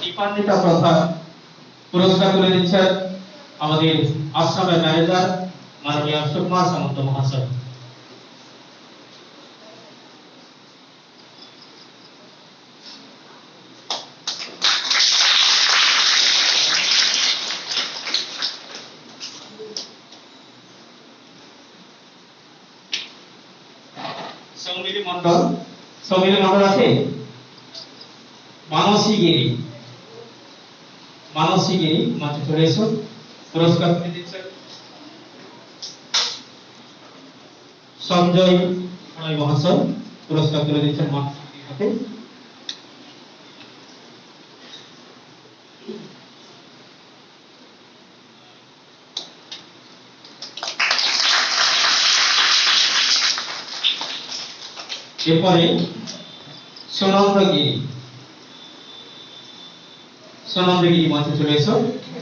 দীপান্বিতা প্রধান পুরস্কার তুলে দিচ্ছেন আমাদের আসামের ম্যানেজার মাননীয় সুকুমার সামন্ত মহাশয়। সৌমিলি মন্ডল সৌমিলি মন্ডল আছে? মানসী গিরি। গিরি এসো। পুরস্কার তুলে দিচ্ছেন সঞ্জয় প্রণয় মহাশয় পুরস্কার তুলে দিচ্ছেন মানসী হাতে। এরপরে সোনন্দগিরি সোনন্দগিরি सनाउँदै म चाहिँ मात्र